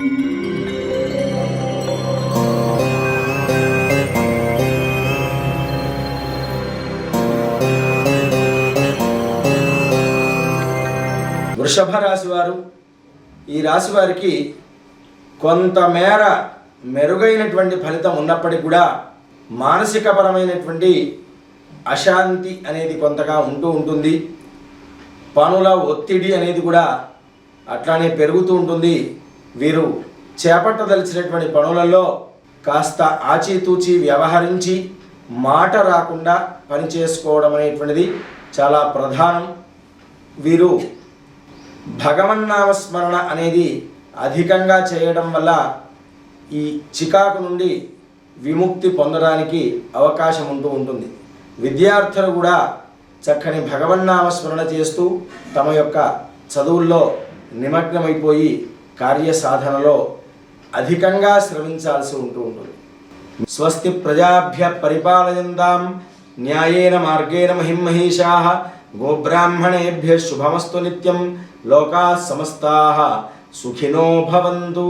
వృషభ రాశి వారు ఈ రాశి వారికి కొంతమేర మెరుగైనటువంటి ఫలితం ఉన్నప్పటికీ కూడా మానసికపరమైనటువంటి అశాంతి అనేది కొంతగా ఉంటూ ఉంటుంది. పనుల ఒత్తిడి అనేది కూడా అట్లానే పెరుగుతూ ఉంటుంది. వీరు చేపట్టదలిచినటువంటి పనులలో కాస్త ఆచితూచి వ్యవహరించి మాట రాకుండా పనిచేసుకోవడం అనేటువంటిది చాలా ప్రధానం. వీరు భగవన్నామస్మరణ అనేది అధికంగా చేయడం వల్ల ఈ చికాకు నుండి విముక్తి పొందడానికి అవకాశం ఉంటూ ఉంటుంది. విద్యార్థులు కూడా చక్కని భగవన్నామస్మరణ చేస్తూ తమ యొక్క చదువుల్లో నిమగ్నమైపోయి కార్యసాధనలో అధికంగా శ్రమించాల్సి ఉంటూ ఉంటుంది. స్వస్తి ప్రజాభ్య పరిపాలయందాం న్యాయేన మార్గేణ మహిమహీషా గోబ్రాహ్మణేభ్య శుభమస్తు నిత్యం లోకా సమస్తా సుఖినో భవంతు.